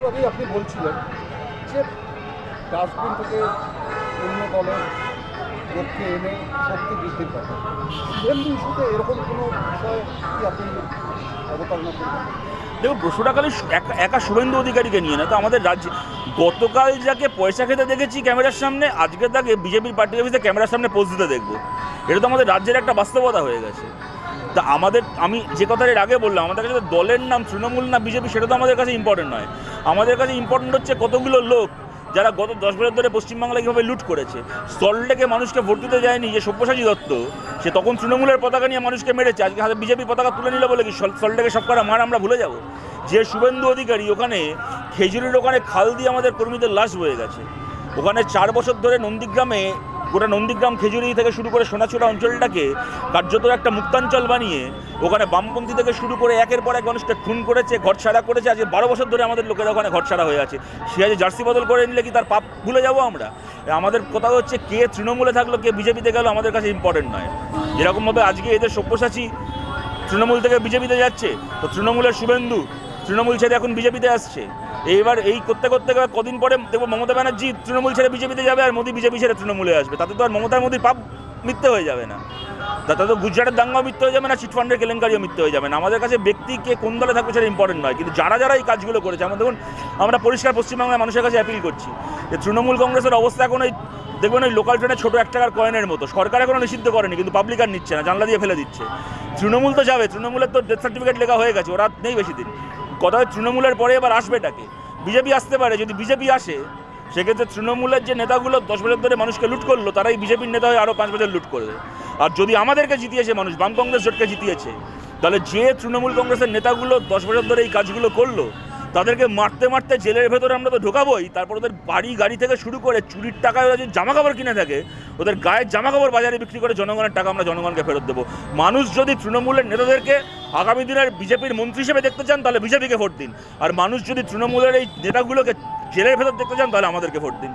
আগেই আপনি বলছিলেন যে ডাস্টবিন থেকে অন্য দলের এনে শক্তি বৃদ্ধির কথা। ইস্যুতে এরকম কোনো কি আপনি অবতারণা করবেন দেখুন একা- শুভেন্দু অধিকারীকে নিয়ে না তো আমাদের রাজ্যে গতকাল যাকে পয়সা খেতে দেখেছি ক্যামেরার সামনে, আজকে তাকে বিজেপির পার্টি অফিসে ক্যামেরার সামনে পোজ দিতে দেখব। এটা তো আমাদের রাজ্যের একটা বাস্তবতা হয়ে গেছে। তা আমাদের, আমি যে কথাটা আগে বললাম, আমাদের কাছে দলের নাম তৃণমূল না বিজেপি সেটা তো আমাদের কাছে ইম্পর্টেন্ট নয়। আমাদের কাছে ইম্পর্টেন্ট হচ্ছে কতগুলো লোক যারা গত দশ বছর ধরে পশ্চিমবাংলায় কীভাবে লুট করেছে। সল্টলেকে মানুষকে ভোট দিতে যায়নি যে সব্যসাচী দত্ত, সে তখন তৃণমূলের পতাকা নিয়ে মানুষকে মেরেছে, আজকে হাতে বিজেপি পতাকা তুলে নিল বলে কি সল- সল্টলেকে সব করা মার আমরা ভুলে যাব? যে শুভেন্দু অধিকারী ওখানে খেজুরির ওখানে খাল দিয়ে আমাদের কর্মীদের লাশ বয়ে গেছে। ওখানে চার বছর ধরে নন্দীগ্রামে গোটা নন্দীগ্রাম খেজুরি থেকে শুরু করে সোনাচূড়া অঞ্চলটাকে কার্যত একটা মুক্তাঞ্চল বানিয়ে ওখানে বামপন্থী থেকে শুরু করে একের পর এক মানুষকে খুন করেছে ঘর ছাড়া করেছে। আজকে বারো বছর ধরে আমাদের লোকেরা ওখানে ঘর ছাড়া হয়ে আছে। সে আজ জার্সি বদল করে নিলে কি তার পাপ ভুলে যাব আমরা? আমাদের কথা হচ্ছে কে তৃণমূলে থাকল, কে বিজেপিতে গেল, আমাদের কাছে ইম্পর্টেন্ট নয়। যেরকমভাবে আজকে এদের সব্যসাচী তৃণমূল থেকে বিজেপিতে যাচ্ছে, তো তৃণমূলের শুভেন্দু তৃণমূল ছেড়ে এখন বিজেপিতে আসছে। এইবার এই করতে করতে কদিন পরে দেখব মমতা ব্যানার্জি তৃণমূল ছেড়ে বিজেপিতে যাবে আর মোদী বিজেপি ছেড়ে তৃণমূলে আসবে। তাতে তো আর মমতার মোদীর পাপ মিথ্যে হয়ে যাবে না। তাতে তো গুজরাটের দাঙ্গাও মিথ্যে হয়ে যাবে না, চিটফান্ডের কেলেঙ্কারিও মিথ্যে হয়ে যাবে না। আমাদের কাছে ব্যক্তিকে কোন দলে থাকবে সেটা ইম্পর্টেন্ট নয়। কিন্তু যারা যারা এই কাজগুলো করেছে, আমরা দেখুন, আমরা পরিষ্কার পশ্চিমবাংলার মানুষের কাছে অ্যাপিল করছি যে তৃণমূল কংগ্রেসের অবস্থা এখন ওই, দেখবেন ওই লোকাল ট্রেনে ছোটো এক টাকার কয়েনের মতো। সরকার এখনও নিষিদ্ধ করেনি, কিন্তু পাবলিক আর নিচ্ছে না, জানলা দিয়ে ফেলে দিচ্ছে। তৃণমূল তো যাবে, তৃণমূলের তো ডেথ সার্টিফিকেট লেখা হয়ে গেছে, ওরা নেই বেশি দিন কথা তৃণমূলের পরে এবার আসবে আসবেটাকে বিজেপি আসতে পারে, যদি বিজেপি আসে, সেক্ষেত্রে তৃণমূলের যে নেতাগুলো দশ বছর ধরে মানুষকে লুট করল, তারাই বিজেপির নেতা হয়ে আরও পাঁচ বছর লুট করবে। আর যদি আমাদেরকে জিতিয়েছে মানুষ, বাম কংগ্রেস জোটকে জিতিয়েছে, তাহলে যে তৃণমূল কংগ্রেসের নেতাগুলো দশ বছর ধরে এই কাজগুলো করল, তাদেরকে মারতে মারতে জেলের ভেতরে আমরা তো ঢোকাবোই, তারপর ওদের বাড়ি গাড়ি থেকে শুরু করে চুরির টাকায় ওরা যদি জামা কাপড় কিনে থাকে, ওদের গায়ের জামা কাপড় বাজারে বিক্রি করে জনগণের টাকা আমরা জনগণকে ফেরত দেবো। মানুষ যদি তৃণমূলের নেতাদেরকে আগামী দিনের বিজেপির মন্ত্রী হিসেবে দেখতে চান, তাহলে বিজেপিকে ভোট দিন। আর মানুষ যদি তৃণমূলের এই নেতাগুলোকে জেলের ভেতর দেখতে চান, তাহলে আমাদেরকে ভোট দিন।